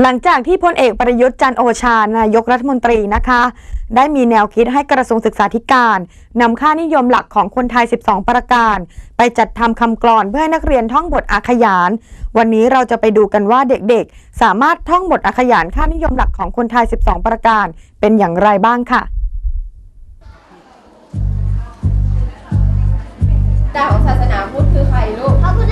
หลังจากที่พลเอกประยุทธ์จันทร์โอชานายกรัฐมนตรีนะคะ ได้มีแนวคิดให้กระทรวงศึกษาธิการนำค่านิยมหลักของคนไทย 12 ประการ ไปจัดทำคำกลอนเพื่อให้นักเรียนท่องบทอาขยาน วันนี้เราจะไปดูกันว่าเด็กๆ สามารถท่องบทอาขยานค่านิยมหลักของคนไทย 12 ประการ เป็นอย่างไรบ้างค่ะเจ้าของศาสนาพุทธคือใครลูกพระพุทธ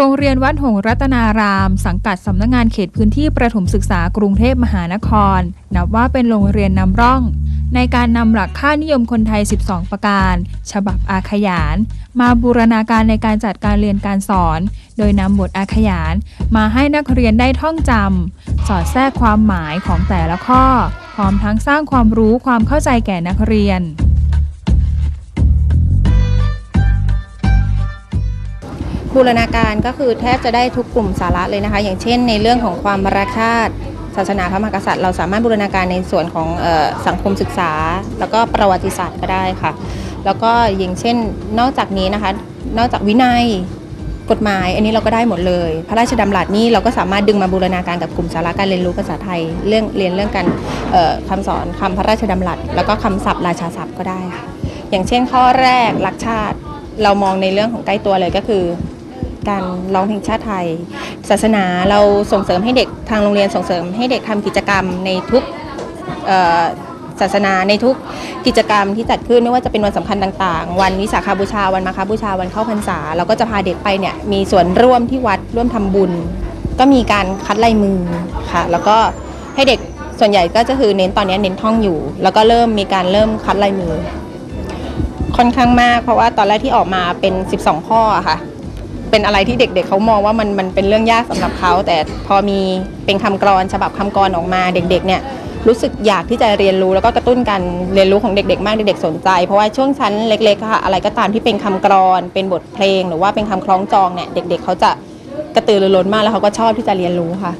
โรงเรียนวัดหงรัตนาราม สังกัดสำนักงงานเขตพื้นที่ประถมศึกษากรุงเทพมหานคร นับว่าเป็นโรงเรียนนำร่อง ในการนำหลักค่านิยมคนไทย 12 ประการ ฉบับอาขยาน มาบูรณาการในการจัดการเรียนการสอน โดยนำบทอาขยาน มาให้นักเรียนได้ท่องจำสอดแทรกความหมายของแต่ละข้อ พร้อมทั้งสร้างความรู้ความเข้าใจแก่นักเรียน บูรณาการก็คือแทบจะได้ทุกกลุ่มสาระเลยนะคะ อย่างเช่นในเรื่องของความรักชาติ ศาสนาพระมหากษัตริย์ เราสามารถบูรณาการในส่วนของออสังคมศึกษา แล้วก็ประวัติศาสตร์ก็ได้ค่ะ แล้วก็อย่างเช่นนอกจากนี้นะคะ นอกจากวินัยกฎหมาย อันนี้เราก็ได้หมดเลย พระราชดำรัสนี่เราก็สามารถดึงมาบูรณาการกับกลุ่มสาระการเรียนรู้ภาษาไทยเรื่องเรียนเรื่องการเอ่อคำสอนคำพระราชดำรัส แล้วก็คำศัพท์ราชาศัพท์ก็ได้ค่ะอย่างเช่นข้อแรกรักชาติเรามองในเรื่องของใกล้ตัวเลยก็คือ การร้องเพลงชาติไทย ศาสนาเราส่งเสริมให้เด็กทางโรงเรียนส่งเสริมให้เด็กทำกิจกรรมในทุกศาสนาในทุกกิจกรรมที่จัดขึ้นไม่ว่าจะเป็นวันสำคัญต่างๆ วันวิสาขบูชาวันมาฆบูชาวันเข้าพรรษา เราก็จะพาเด็กไปเนี่ยมีส่วนร่วมที่วัดร่วมทำบุญ ก็มีการคัดลายมือค่ะ แล้วก็ให้เด็กส่วนใหญ่ก็จะคือเน้นตอนนี้เน้นท่องอยู่ แล้วก็เริ่มมีการเริ่มคัดลายมือ ค่อนข้างมากเพราะว่าตอนแรกที่ออกมาเป็น 12 ข้อค่ะ เป็นอะไรที่เด็ก ๆเขามองว่ามันมันเป็นเรื่องยากสำหรับเขาแต่พอมีเป็นคำกรอนฉบับคำกรออกมาเด็ก ๆ เนี่ยรู้สึกอยากที่จะเรียนรู้แล้วก็กระตุ้นการเรียนรู้ของเด็ก ๆ มากเด็กๆสนใจ เพราะว่าช่วงชั้นเล็กๆค่ะอะไรก็ตามที่เป็นคำกรอนเป็นบทเพลง หรือว่าเป็นคำคล้องจองเนี่ยเด็ก ๆเขาจะกระตือรือร้นมากแล้วเขาก็ชอบที่จะเรียนรู้ค่ะ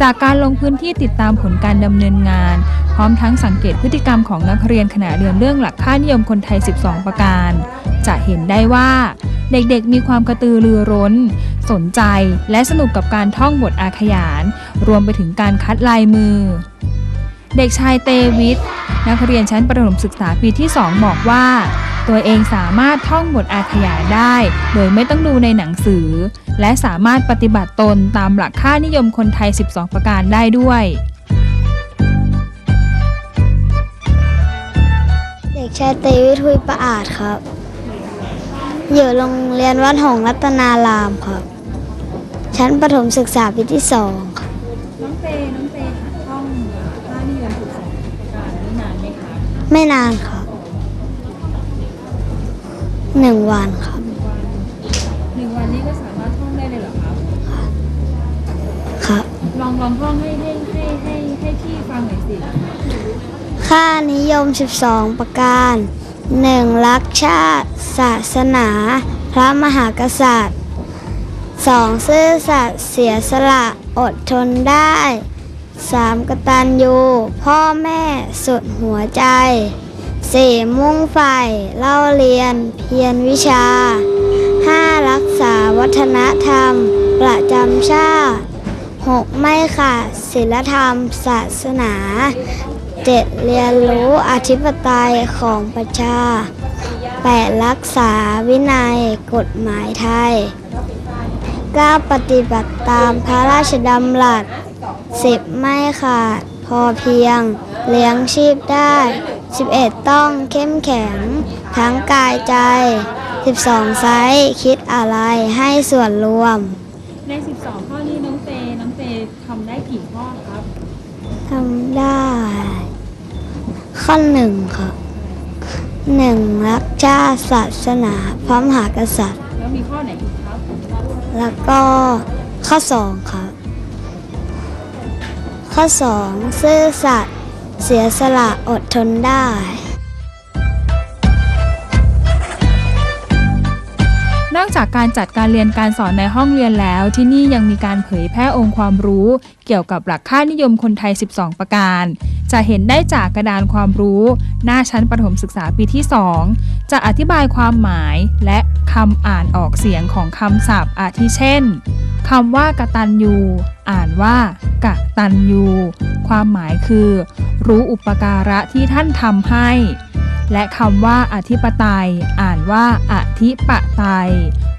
จากการลงพื้นที่ติดตามผลการดำเนินงาน พร้อมทั้งสังเกตพฤติกรรมของนักเรียนขณะเรียนเรื่องหลักค่านิยมคนไทย 12 ประการ จะเห็นได้ว่า เด็กๆ มีความกระตือรือร้น สนใจและสนุกกับการท่องบทอาขยาน รวมไปถึงการคัดลายมือ เด็กชายเตวิทนักเรียนชั้นประถมศึกษาปีที่ 2 บอกว่า ตัวเองสามารถท่องบทอาขยานได้ โดยไม่ต้องดูในหนังสือ และสามารถปฏิบัติตนตามหลักค่านิยมคนไทย 12 ประการได้ด้วย ด็กชายเตวิทุยประอาจครับ อยู่โรงเรียนวัดหงส์รัตนารามครับ ชั้นประถมศึกษาปีที่สองครับน้องเตน้องเตหัดท่องค่านิยม12ประการนี้นานไหมคะไม่นานครับหนึ่งวันครับหนึ่งวันนี้ก็สามารถท่องได้เลยเหรอคะครับ ลองลองท่องให้ให้ให้ให้ให้พี่ฟังหน่อยสิ ค่านิยม 12 ประการ 1. รักชาติ ศาสนา พระมหากษัตริย์ 2. ซื่อสัตย์เสียสละอดทนได้ 3. กตัญญูพ่อแม่สุดหัวใจ 4. มุ่งใฝ่เล่าเรียนเพียรวิชา 5. รักษาวัฒนธรรม ประจำชาติ 6. ไม่ขาดศีลธรรม ศาสนา 7. เรียนรู้อธิปไตยของประชา 8. รักษาวินัยกฎหมายไทย 9. ปฏิบัติตามพระราชดำรัส 10. ไม่ขาด พอเพียง เลี้ยงชีพได้ 11. ต้องเข้มแข็ง ทั้งกายใจ 12 ไซส์คิดอะไรให้ส่วนรวม ใน 12 ข้อนี้น้องเตน้องเตทำได้กี่ข้อครับ ทำได้ ข้อหนึ่งค่ะหนึ่งรักชาติศาสนา พระมหากษัตริย์ แล้วมีข้อไหนอีกครับแล้วก็ข้อสองครับ ข้อสองซื่อสัตย์เสียสละอดทนได้ นอกจากการจัดการเรียนการสอนในห้องเรียนแล้วที่นี่ยังมีการเผยแพร่องค์ความรู้ เกี่ยวกับหลักค่านิยมคนไทย 12 ประการ จะเห็นได้จากกระดานความรู้ หน้าชั้นประถมศึกษาปีที่ 2 จะอธิบายความหมายและคำอ่านออกเสียงของคำศัพท์อาทิเช่นคำว่ากะตัญญูอ่านว่ากะตัญญูความหมายคือ รู้อุปการะที่ท่านทำให้ และคำว่าอธิปไตย อ่านว่าอธิปไตย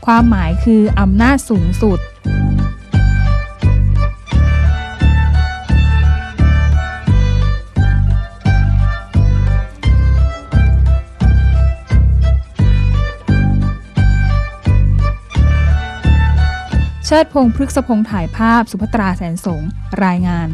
ความหมายคืออำนาจสูงสุด เชิดพงษ์พฤกษพงษ์ถ่ายภาพสุภัตราแสนสงรายงาน